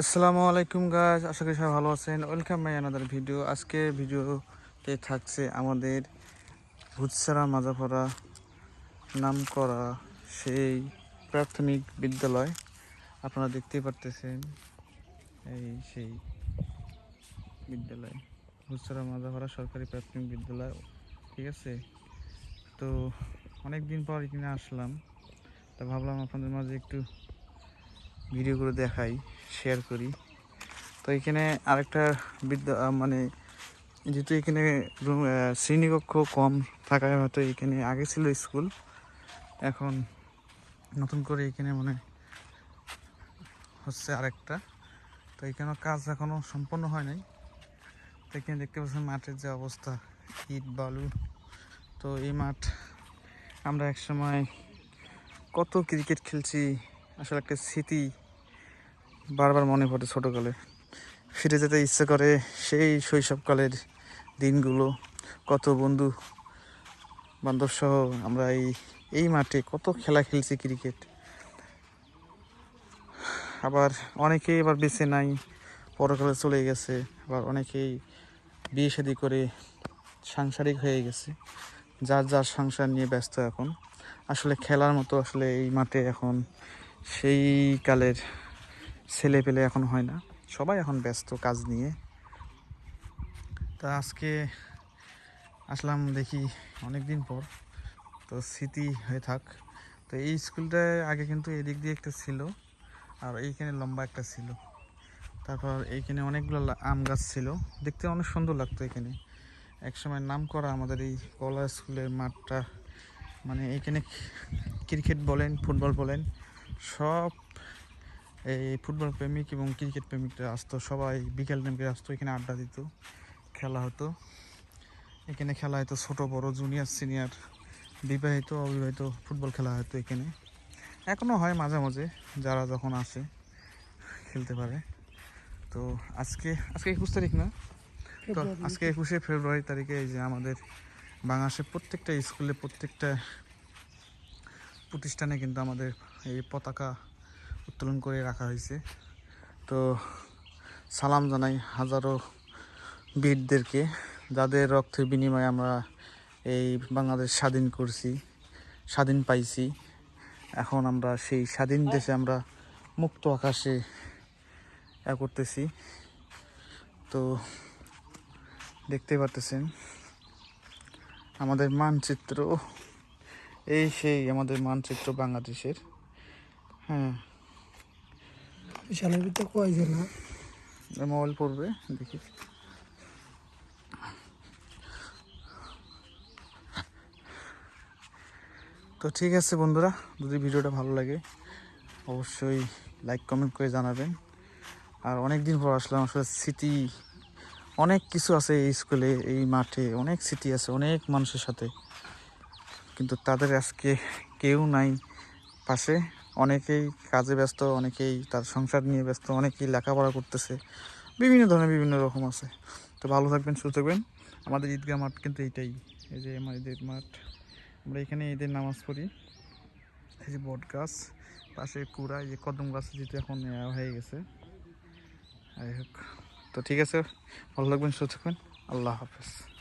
আসসালামু আলাইকুম গাছ আশা করি সবাই ভালো আছেন। ওয়েলকাম মাই আনাদার ভিডিও আজকে ভিডিওতে থাকছে আমাদের ভুতসারা মাজাফরা নাম করা সেই প্রাথমিক বিদ্যালয়। আপনারা দেখতেই পারতেছেন এই সেই বিদ্যালয়। ভুতসারা মাজাফরা সরকারি প্রাথমিক বিদ্যালয়, ঠিক আছে? তো অনেক দিন পর এখানে আসলাম। তা ভাবলাম আপনাদের মাঝে একটু ভিডিও করে দেখাই শেয়ার করি। তো এখানে আরেকটা বিদ্যা মানে যেহেতু এখানে রুম- শ্রেণীকক্ষ কম থাকায় হয়তো এখানে আগে ছিল স্কুল। এখন নতুন করে এখানে মানে হচ্ছে আরেকটা। তো এখানে কাজ এখনও সম্পন্ন হয় নাই। তো এখানে দেখতে পাচ্ছেন মাঠের যে অবস্থা, ইট, বালু। তো এই মাঠ আমরা একসময় কত ক্রিকেট খেলছি, আসলে একটা স্মৃতি বারবার মনে পড়ে ছোটোকালে। ফিরে যেতে ইচ্ছে করে সেই শৈশবকালের দিনগুলো। কত বন্ধু বান্ধব সহ আমরা এই এই মাঠে কত খেলা খেলছি ক্রিকেট আবার অনেকেই এবার বেঁচে নাই, পরকালে চলে গেছে, আবার অনেকেই বিয়ে শাদি করে সাংসারিক হয়ে গেছে। যার যার সংসার নিয়ে ব্যস্ত এখন। আসলে খেলার মতো আসলে এই মাঠে এখন সেই কালের ছেলে পেলে এখন হয় না। সবাই এখন ব্যস্ত কাজ নিয়ে। তা আজকে আসলাম দেখি অনেক দিন পর। তো স্মৃতি হয়ে থাক। তো এই স্কুলটা আগে কিন্তু এদিক দিয়ে একটা ছিল আর এইখানে লম্বা একটা ছিল। তারপর এইখানে অনেকগুলো আম গাছ ছিল। দেখতে অনেক সুন্দর লাগতো এখানে। একসময় নাম করা আমাদের এই কলা স্কুলের মাঠটা মানে এইখানে ক্রিকেট বলেন, ফুটবল বলেন, সব এই ফুটবল প্রেমিক এবং ক্রিকেট প্রেমিকরা আসতো। সবাই বিকেল টাইমকে আসতো এখানে আড্ডা দিত খেলা হতো। এখানে খেলা হতো ছোট বড় জুনিয়র সিনিয়র বিবাহিত অবিবাহিত ফুটবল খেলা হতো এখানে। এখনও হয় মাঝে মাঝে যারা যখন আসে খেলতে পারে। তো আজকে আজকে একুশ তারিখ না? তো আজকে একুশে ফেব্রুয়ারি তারিখে এই যে আমাদের বাংলাদেশের প্রত্যেকটা স্কুলে প্রত্যেকটা প্রতিষ্ঠানে কিন্তু আমাদের এই পতাকা উত্তোলন করে রাখা হয়েছে। তো সালাম জানাই হাজারো বীরদেরকে, যাদের রক্তের বিনিময়ে আমরা এই বাংলাদেশ স্বাধীন করছি, স্বাধীন পাইছি। এখন আমরা সেই স্বাধীন দেশে আমরা মুক্ত আকাশে এ করতেছি। তো দেখতে পারতেছেন, আমাদের মানচিত্র, এই সেই আমাদের মানচিত্র বাংলাদেশের। হ্যাঁ। বিশালের ভিতরে না মোবাইল পড়বে, দেখি। তো ঠিক আছে বন্ধুরা, যদি ভিডিওটা ভালো লাগে, অবশ্যই লাইক কমেন্ট করে জানাবেন। আর অনেক দিন পর আসলাম, আসলে স্মৃতি অনেক কিছু আছে এই স্কুলে এই মাঠে, অনেক স্মৃতি আছে, অনেক মানুষের সাথে। কিন্তু তাদের আজকে কেউ নাই পাশে। অনেকেই কাজে ব্যস্ত, অনেকেই তার সংসার নিয়ে ব্যস্ত, অনেকেই লেখাপড়া করতেছে। বিভিন্ন ধরনের বিভিন্ন রকম আছে। তো ভালো থাকবেন, সুস্থ থাকবেন। আমাদের ঈদগাহ মাঠ কিন্তু এইটাই। এই যে আমার ঈদের মাঠ। আমরা এখানে ঈদের নামাজ পড়ি। এই যে বট গাছ, পাশে কুড়া, এই যে কদম গাছ যেহেতু এখন হয়ে গেছে। যাই হোক। তো ঠিক আছে, ভালো থাকবেন, সুস্থ থাকবেন। আল্লাহ হাফেজ।